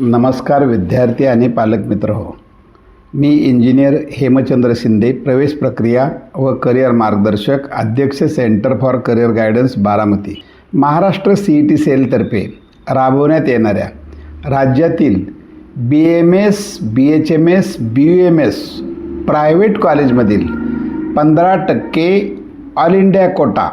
नमस्कार विद्यार्थी आणि पालक मित्र हो. मी इंजिनियर हेमचंद्र शिंदे प्रवेश प्रक्रिया व करिअर मार्गदर्शक अध्यक्ष centre for career guidance Baramati. Maharashtra C E T सेलतर्फे राबवण्यात येणाऱ्या राज्यातील B M S B H M S B U M S private कॉलेजमधील पंधरा टक्के ऑल इंडिया कोटा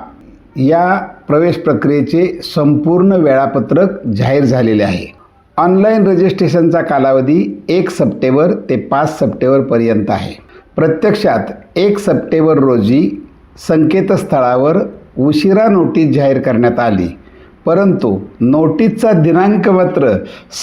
या प्रवेश प्रक्रियेचे संपूर्ण वेळापत्रक जाहीर झालेले आहे. ऑनलाईन रजिस्ट्रेशनचा कालावधी एक सप्टेंबर ते पाच सप्टेंबरपर्यंत आहे. प्रत्यक्षात एक सप्टेंबर रोजी संकेतस्थळावर उशिरा नोटीस जाहीर करण्यात आली. परंतु नोटीसचा दिनांक मात्र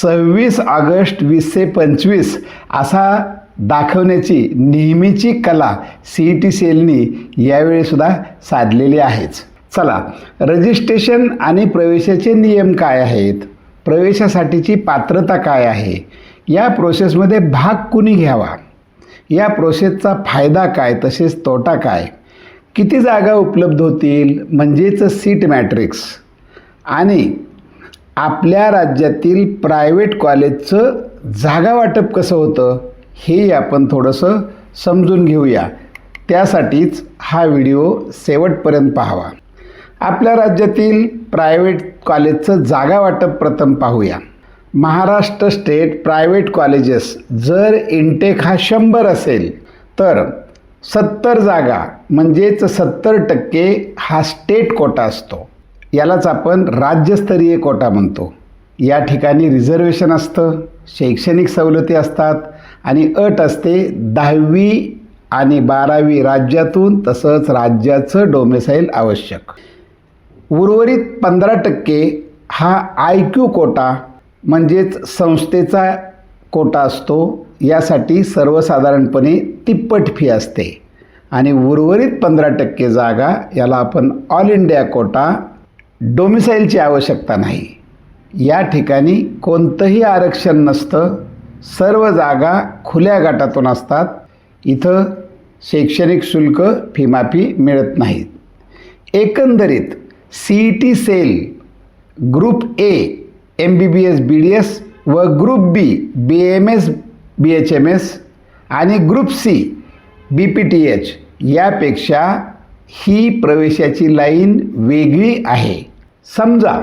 सव्वीस ऑगस्ट वीसशे पंचवीस असा दाखवण्याची नेहमीची कला सी ई टी सेलनी यावेळीसुद्धा साधलेली आहेच. चला रजिस्ट्रेशन आणि प्रवेशाचे नियम काय आहेत? प्रवेशासाठीची पात्रता काय आहे? या प्रोसेसमध्ये भाग कुणी घ्यावा? या प्रोसेसचा फायदा काय? तसेच तोटा काय? किती जागा उपलब्ध होतील? म्हणजेच सीट मॅट्रिक्स आणि आपल्या राज्यातील प्रायव्हेट कॉलेजचं जागा वाटप कसं होतं? हे आपण थोडंसं समजून घेऊया. त्यासाठीच हा व्हिडिओ शेवटपर्यंत पाहावा. आपल्या राज्यातील प्रायव्हेट कॉलेजचं जागा वाटप प्रथम पाहूया. महाराष्ट्र स्टेट प्रायव्हेट कॉलेजेस जर इंटेक हा शंभर असेल तर सत्तर जागा म्हणजेच सत्तर टक्के हा स्टेट कोटा असतो. यालाच आपण राज्यस्तरीय कोटा म्हणतो. या ठिकाणी रिझर्वेशन असतं शैक्षणिक सवलती असतात आणि अट असते दहावी आणि बारावी राज्यातून तसंच राज्याचं डोमेसाईल आवश्यक. उर्वरित पंधरा टक्के हा आय क्यू कोटा म्हणजेच संस्थेचा कोटा असतो. यासाठी सर्वसाधारणपणे तिप्पट फी असते. आणि उर्वरित पंधरा टक्के जागा याला आपण ऑल इंडिया कोटा डोमिसाईलची आवश्यकता नाही. या ठिकाणी कोणतंही आरक्षण नसतं. सर्व जागा खुल्या गटातून असतात. इथं शैक्षणिक शुल्क फीमाफी मिळत नाहीत. एकंदरीत C E T cell group A M B B S B D S व group B B M S B H M S आणि group C B P T H यापेक्षा ही प्रवेशाची लाईन वेगळी आहे. समजा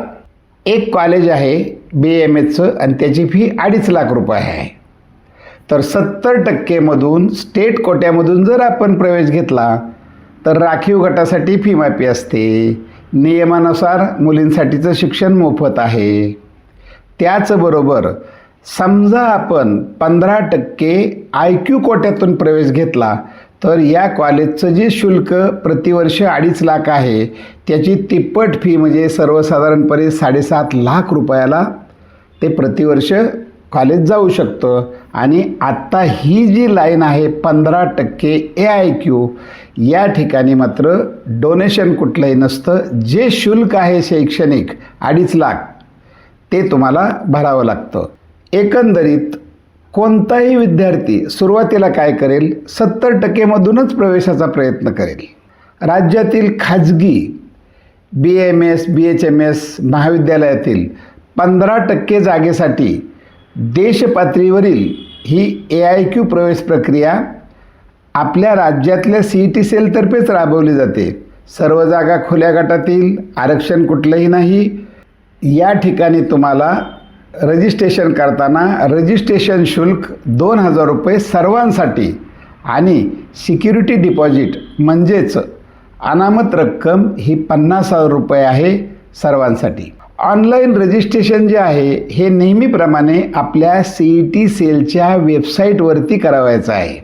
एक कॉलेज आहे बी एम एसचं आणि त्याची फी अडीच लाख रुपये आहे. तर सत्तर टक्केमधून स्टेट कोट्यामधून जर आपण प्रवेश घेतला तर राखीव गटासाठी फी माफी असते. नियमानुसार मुलींसाठीचं शिक्षण मोफत आहे. त्याचबरोबर समजा आपण पंधरा टक्के आय क्यू कोट्यातून प्रवेश घेतला तर या कॉलेजचं जे शुल्क प्रतिवर्ष अडीच लाख आहे त्याची तिप्पट फी म्हणजे सर्वसाधारणपणे साडेसात लाख रुपयाला ते प्रतिवर्ष खालीच जाऊ शकतं. आणि आत्ता ही जी लाईन आहे पंधरा टक्के ए आय क्यू या ठिकाणी मात्र डोनेशन कुठलंही नसतं. जे शुल्क आहे शैक्षणिक अडीच लाख ते तुम्हाला भरावं लागतं. एकंदरीत कोणताही विद्यार्थी सुरुवातीला काय करेल? सत्तर टक्केमधूनच प्रवेशाचा प्रयत्न करेल. राज्यातील खाजगी B M S B H M S महाविद्यालयातील पंधरा टक्के जागेसाठी देशपातळीवरील ही ए आय क्यू प्रवेश प्रक्रिया आपल्या राज्यातल्या सी ई टी सेलतर्फेच राबवली जाते. सर्व जागा खुल्या गटातील आरक्षण कुठलंही नाही. या ठिकाणी तुम्हाला रजिस्ट्रेशन करताना रजिस्ट्रेशन शुल्क दोन हजार रुपये सर्वांसाठी आणि सिक्युरिटी डिपॉझिट म्हणजेच अनामत रक्कम ही पन्नास हजार रुपये आहे सर्वांसाठी. ऑनलाईन रजिस्ट्रेशन जे आहे हे नेहमीप्रमाणे आपल्या सी ई टी सेलच्या वेबसाईटवरती करावायचं आहे.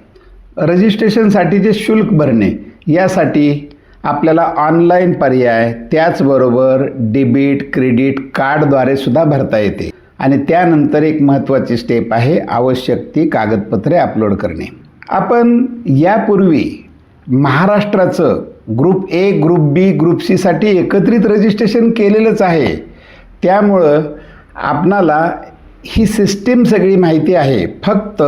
रजिस्ट्रेशनसाठी जे शुल्क भरणे यासाठी आपल्याला ऑनलाईन पर्याय त्याचबरोबर डेबिट क्रेडिट कार्डद्वारे सुद्धा भरता येते. आणि त्यानंतर एक महत्त्वाची स्टेप आहे आवश्यक ती कागदपत्रे अपलोड करणे. आपण यापूर्वी महाराष्ट्राचं group A group B group सीसाठी एकत्रित रजिस्ट्रेशन केलेलंच आहे. त्यामुळं आपणाला ही सिस्टीम सगळी माहिती आहे. फक्त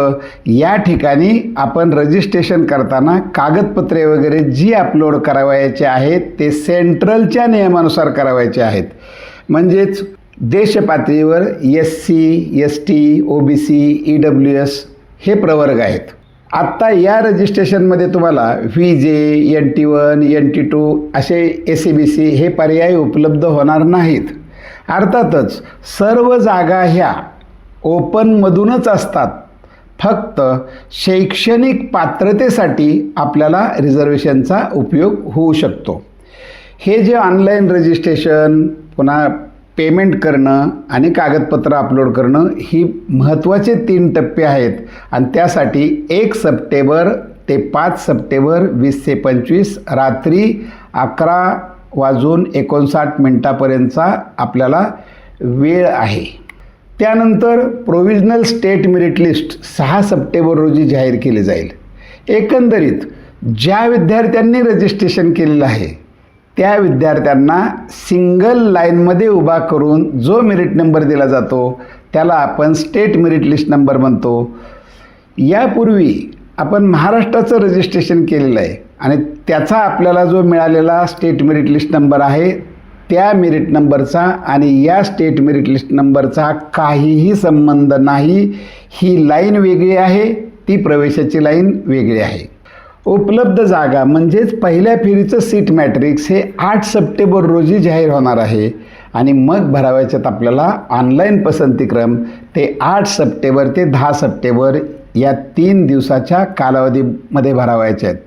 या ठिकाणी आपण रजिस्ट्रेशन करताना कागदपत्रे वगैरे जी अपलोड करावायचे आहेत ते सेंट्रलच्या नियमानुसार करावायचे आहेत. म्हणजेच देशपातळीवर S C S T O B C E W S हे प्रवर्ग आहेत. आत्ता या रजिस्ट्रेशनमध्ये तुम्हाला V J N T one N T two असे ए सी बी सी हे पर्याय उपलब्ध होणार नाहीत. अर्थातच सर्व जागा ह्या ओपनमधूनच असतात. फक्त शैक्षणिक पात्रतेसाठी आपल्याला रिझर्वेशनचा उपयोग होऊ शकतो. हे जे ऑनलाईन रजिस्ट्रेशन पुन्हा पेमेंट करणं आणि कागदपत्र अपलोड करणं ही महत्त्वाचे तीन टप्पे आहेत. आणि त्यासाठी एक सप्टेंबर ते पाच सप्टेंबर वीस ते पंचवीस रात्री अकरा वाजून एकोणसाठ मिनटापर्यंतचा आपल्याला वेळ आहे. त्यानंतर प्रोव्हिजनल स्टेट मेरिट लिस्ट सहा सप्टेंबर रोजी जाहीर केली जाईल. एकंदरीत ज्या विद्यार्थ्यांनी रजिस्ट्रेशन केलेलं आहे त्या विद्यार्थ्यांना सिंगल लाईनमध्ये उभा करून जो मेरिट नंबर दिला जातो त्याला आपण स्टेट मेरिट लिस्ट नंबर म्हणतो. यापूर्वी आपण महाराष्ट्राचं रजिस्ट्रेशन केलेलं आहे. आणि त्याचा आपल्याला जो मिळालेला स्टेट मेरिट लिस्ट नंबर आहे त्या मेरिट नंबरचा आणि या स्टेट मेरिट लिस्ट नंबरचा काहीही संबंध नाही. ही लाईन वेगळी आहे ती प्रवेशाची लाईन वेगळी आहे. उपलब्ध जागा म्हणजेच पहिल्या फेरीचं सीट मॅट्रिक्स हे आठ सप्टेंबर रोजी जाहीर होणार आहे. आणि मग भरावायच्यात आपल्याला ऑनलाईन पसंतीक्रम ते आठ सप्टेंबर ते दहा सप्टेंबर या तीन दिवसाच्या कालावधीमध्ये भरावायचे आहेत.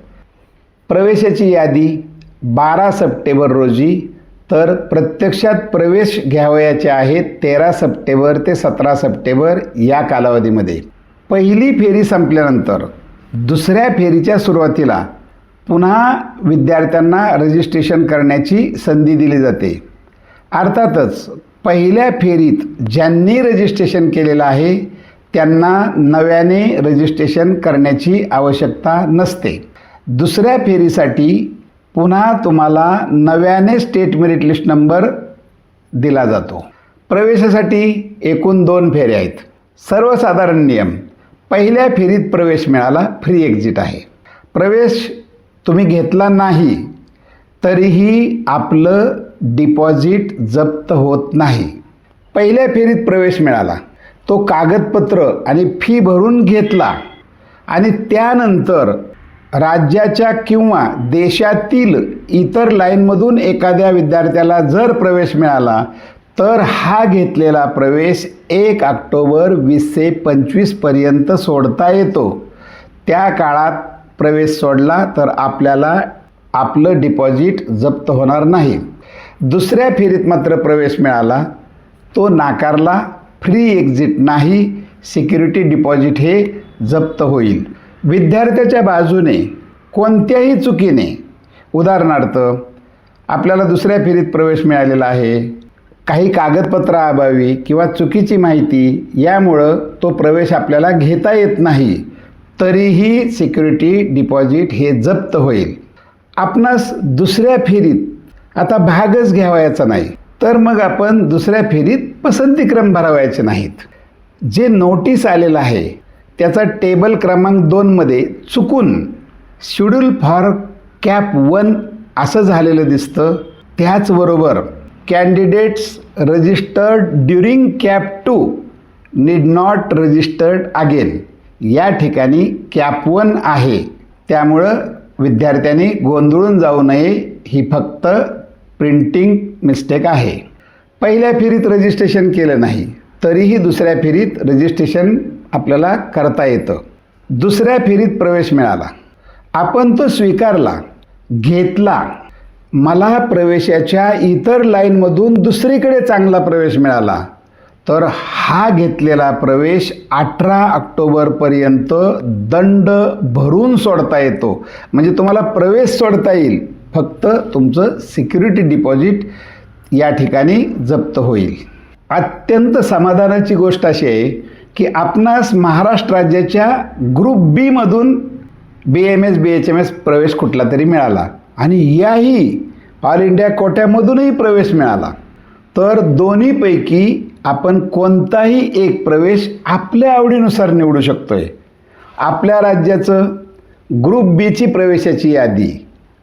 प्रवेशाची यादी बारा सप्टेंबर रोजी तर प्रत्यक्षात प्रवेश घ्यावयाचे आहेत तेरा सप्टेंबर ते सतरा सप्टेंबर या कालावधीमध्ये. पहिली फेरी संपल्यानंतर दुसऱ्या फेरीच्या सुरुवातीला पुन्हा विद्यार्थ्यांना रजिस्ट्रेशन करण्याची संधी दिली जाते. अर्थातच पहिल्या फेरीत ज्यांनी रजिस्ट्रेशन केलेलं आहे त्यांना नव्याने रजिस्ट्रेशन करण्याची आवश्यकता नसते. दुसऱ्या फेरीसाठी पुन्हा तुम्हाला नव्याने स्टेट मेरिट लिस्ट नंबर दिला जातो. प्रवेशासाठी एकूण दोन फेऱ्या आहेत. सर्वसाधारण नियम. पहिल्या फेरीत प्रवेश मिळाला फ्री एक्झिट आहे. प्रवेश तुम्ही घेतला नाही तरीही आपलं डिपॉझिट जप्त होत नाही. पहिल्या फेरीत प्रवेश मिळाला. तो कागदपत्र आणि फी भरून घेतला आणि त्यानंतर राज्याच्या किंवा देशातील इतर लाईनमधून एखाद्या विद्यार्थ्याला जर प्रवेश मिळाला तर हा घेतलेला प्रवेश एक ऑक्टोबर वीसशे पंचवीसपर्यंत सोडता येतो. त्या काळात प्रवेश सोडला तर आपल्याला आपलं डिपॉझिट जप्त होणार नाही. दुसऱ्या फेरीत मात्र प्रवेश मिळाला. तो नाकारला. फ्री एक्झिट नाही. सिक्युरिटी डिपॉझिट हे जप्त होईल. विद्यार्थ्याच्या बाजूने कोणत्याही चुकीने उदाहरणार्थ आपल्याला दुसऱ्या फेरीत प्रवेश मिळालेला आहे काही कागदपत्राअभावी किंवा चुकीची माहिती यामुळं तो प्रवेश आपल्याला घेता येत नाही तरीही सिक्युरिटी डिपॉझिट हे जप्त होईल. आपणास दुसऱ्या फेरीत आता भागच घ्यावायचा नाही तर मग आपण दुसऱ्या फेरीत पसंतीक्रम भरावायचे नाहीत. जे नोटीस आलेलं आहे त्याचा टेबल क्रमांक दोनमध्ये चुकून शेड्यूल फॉर कॅप वन असं झालेलं दिसतं. त्याचबरोबर candidates registered during CAP two need not registered again या ठिकाणी कॅप वन आहे. त्यामुळं विद्यार्थ्यांनी गोंधळून जाऊ नये. ही फक्त प्रिंटिंग मिस्टेक आहे. पहिल्या फेरीत रजिस्ट्रेशन केलं नाही. तरीही दुसऱ्या फेरीत रजिस्ट्रेशन आपल्याला करता येतं. दुसऱ्या फेरीत प्रवेश मिळाला. आपण तो स्वीकारला घेतला. मला प्रवेशाच्या इतर लाईनमधून दुसरीकडे चांगला प्रवेश मिळाला. तर हा घेतलेला प्रवेश अठरा ऑक्टोबरपर्यंत दंड भरून सोडता येतो. म्हणजे तुम्हाला प्रवेश सोडता येईल. फक्त तुमचं सिक्युरिटी डिपॉझिट या ठिकाणी जप्त होईल. अत्यंत समाधानाची गोष्ट अशी आहे की आपणास महाराष्ट्र राज्याच्या group बीमधून B M S B H M S प्रवेश कुठला तरी मिळाला. आणि याही ऑल इंडिया कोट्यामधूनही प्रवेश मिळाला. तर दोन्हीपैकी आपण कोणताही एक प्रवेश आपल्या आवडीनुसार निवडू शकतो आहे आपल्या राज्याचं ग्रुप बीची प्रवेशाची यादी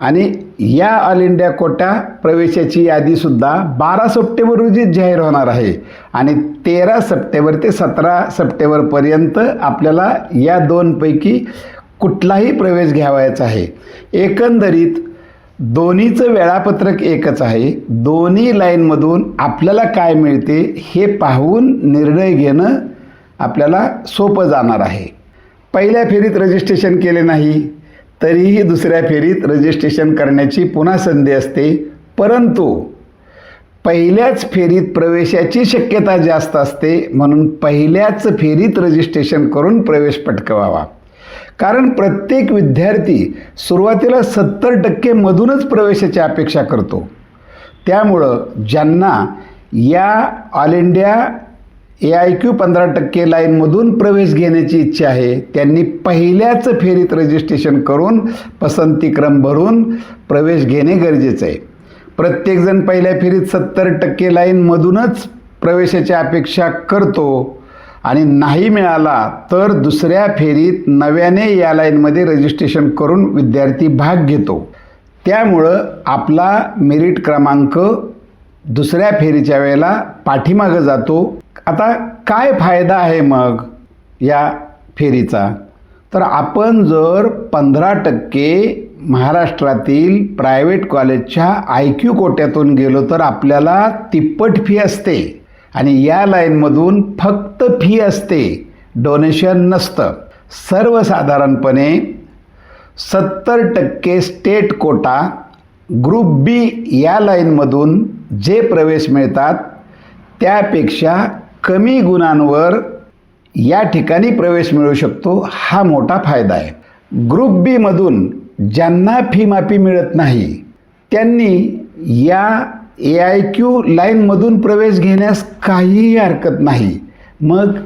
आणि या ऑल इंडिया कोटा प्रवेशाची यादीसुद्धा बारा सप्टेंबर रोजी जाहीर होणार आहे. आणि तेरा सप्टेंबर ते सतरा सप्टेंबरपर्यंत आपल्याला या दोनपैकी कुठलाही प्रवेश घ्यावायचा आहे. एकंदरीत दोन्हीचं वेळापत्रक एकच आहे. दोन्ही लाईनमधून आपल्याला काय मिळते हे पाहून निर्णय घेणं आपल्याला सोपं जाणार आहे. पहिल्या फेरीत रजिस्ट्रेशन केले नाही. तरीही दुसऱ्या फेरीत रजिस्ट्रेशन करण्याची पुन्हा संधी असते. परंतु पहिल्याच फेरीत प्रवेशाची शक्यता जास्त असते म्हणून पहिल्याच फेरीत रजिस्ट्रेशन करून प्रवेश पटकवावा. कारण प्रत्येक विद्यार्थी सुरुवातीला सत्तर टक्के मधूनच प्रवेशाची अपेक्षा करतो. त्यामुळं ज्यांना या all India A I Q पंधरा टक्के लाईनमधून प्रवेश घेण्याची इच्छा आहे. त्यांनी पहिल्याच फेरीत रजिस्ट्रेशन करून पसंतीक्रम भरून प्रवेश घेणे गरजेचं आहे. प्रत्येकजण पहिल्या फेरीत सत्तर टक्के लाईनमधूनच प्रवेशाची अपेक्षा करतो आणि नाही मिळाला तर दुसऱ्या फेरीत नव्याने या लाईनमध्ये रजिस्ट्रेशन करून विद्यार्थी भाग घेतो. त्यामुळं आपला मेरिट क्रमांक दुसऱ्या फेरीच्या वेळेला पाठीमागं जातो. आता काय फायदा आहे मग या फेरीचा? तर आपण जर पंधरा टक्के महाराष्ट्रातील प्रायव्हेट कॉलेजच्या आय क्यू कोट्यातून गेलो तर आपल्याला तिप्पट फी असते आणि या लाईनमधून फक्त फी असते डोनेशन नसतं. सर्वसाधारणपणे सत्तर टक्के स्टेट कोटा ग्रुप बी या लाईनमधून जे प्रवेश मिळतात त्यापेक्षा कमी गुणांवर या ठिकाणी प्रवेश मिळू शकतो हा मोठा फायदा आहे. ग्रुप बीमधून ज्यांना फी माफी मिळत नाही त्यांनी या ए आय क्यू लाईनमधून प्रवेश घेण्यास काहीही हरकत नाही. मग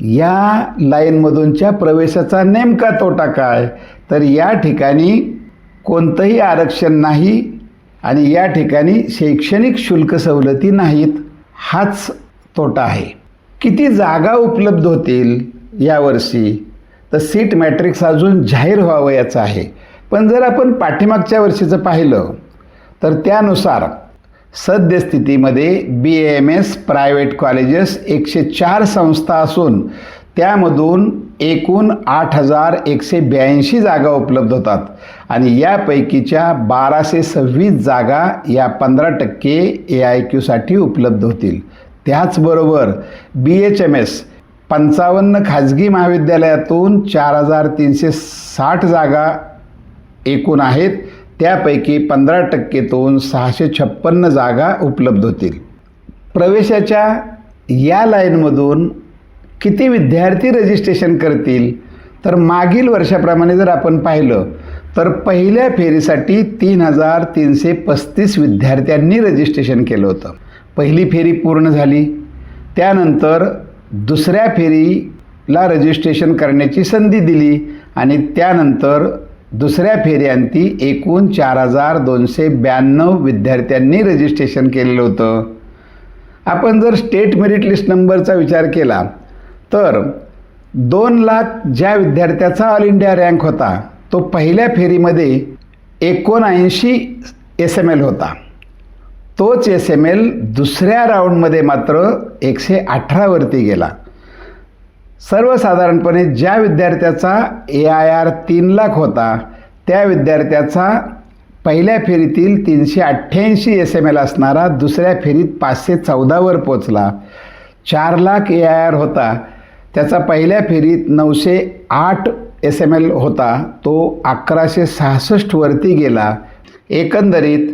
या लाईनमधूनच्या प्रवेशाचा नेमका तोटा काय? तर या ठिकाणी कोणतंही आरक्षण नाही आणि या ठिकाणी शैक्षणिक शुल्क सवलती नाहीत हाच तोटा आहे. किती जागा उपलब्ध होतील यावर्षी? तर सीट मॅट्रिक्स अजून जाहीर व्हावं याचं आहे. पण जर आपण पाठीमागच्या वर्षीचं पाहिलं तर त्यानुसार सद्यस्थितीमध्ये B M S private colleges एकशे चार संस्था असून त्यामधून एकूण आठ हजार एकशे ब्याऐंशी जागा उपलब्ध होतात आणि यापैकीच्या बाराशे सव्वीस जागा या पंधरा टक्के ए आय क्यूसाठी उपलब्ध होतील. त्याचबरोबर बी एच एम एस पंचावन्न खाजगी महाविद्यालयातून चार हजार तीनशे साठ जागा एकूण आहेत. त्यापैकी पंधरा टक्केतून सहाशे छप्पन्न जागा उपलब्ध होतील. प्रवेशाच्या या लाईनमधून किती विद्यार्थी रजिस्ट्रेशन करतील? तर मागील वर्षाप्रमाणे जर आपण पाहिलं तर पहिल्या फेरीसाठी तीन हजार तीनशे पस्तीस विद्यार्थ्यांनी रजिस्ट्रेशन केलं होतं. पहिली फेरी पूर्ण झाली. त्यानंतर दुसऱ्या फेरीला रजिस्ट्रेशन करण्याची संधी दिली आणि त्यानंतर दुसऱ्या फेऱ्यांती एकूण चार हजार दोनशे ब्याण्णव विद्यार्थ्यांनी रजिस्ट्रेशन केलेलं होतं. आपण जर स्टेट मेरिट लिस्ट नंबरचा विचार केला तर दोन लाख ज्या विद्यार्थ्याचा ऑल इंडिया रँक होता तो पहिल्या फेरीमध्ये एकोणऐंशी एस एम एल होता. तोच एस एम एल दुसऱ्या राऊंडमध्ये मात्र एकशे अठरावरती गेला. सर्वसाधारणपणे ज्या विद्यार्थ्याचा ए आय आर तीन लाख होता त्या विद्यार्थ्याचा पहिल्या फेरीतील तीनशे अठ्ठ्याऐंशी एस एम एल असणारा दुसऱ्या फेरीत पाचशे चौदावर पोचला चार लाख ए आय आर होता. त्याचा पहिल्या फेरीत नऊशे आठ एस एम एल होता. तो अकराशे सहासष्टवरती गेला. एकंदरीत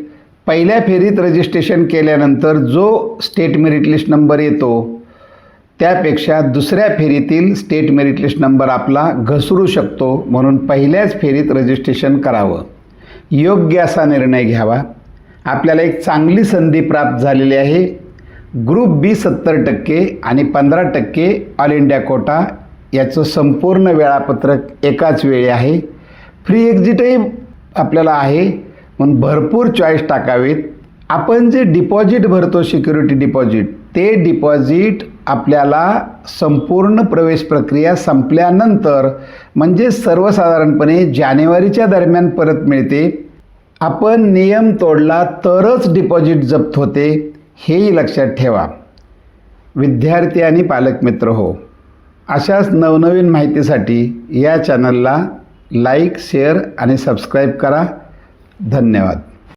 पहिल्या फेरीत रजिस्ट्रेशन केल्यानंतर जो स्टेट मेरिट लिस्ट नंबर येतो त्यापेक्षा दुसऱ्या फेरीतील स्टेट मेरिट लिस्ट नंबर आपला घसरू शकतो म्हणून पहिल्याच फेरीत रजिस्ट्रेशन करावं. योग्य असा निर्णय घ्यावा. आपल्याला एक चांगली संधी प्राप्त झालेली आहे. ग्रुप बी सत्तर टक्के आणि पंधरा टक्के ऑल इंडिया कोटा याचं संपूर्ण वेळापत्रक एकाच वेळी आहे. फ्री एक्झिटही आपल्याला आहे. म्हणून भरपूर चॉईस टाकावेत. आपण जे डिपॉझिट भरतो सिक्युरिटी डिपॉझिट ते डिपॉझिट आपल्याला संपूर्ण प्रवेश प्रक्रिया संपल्यानंतर म्हणजे सर्वसाधारणपणे जानेवारीच्या दरम्यान परत मिळते. आपण नियम तोडला तरच डिपॉझिट जप्त होते हेही लक्षात ठेवा. विद्यार्थी आणि पालक मित्र हो अशाच नवनवीन माहितीसाठी या चॅनलला लाईक शेअर आणि सबस्क्राईब करा. धन्यवाद.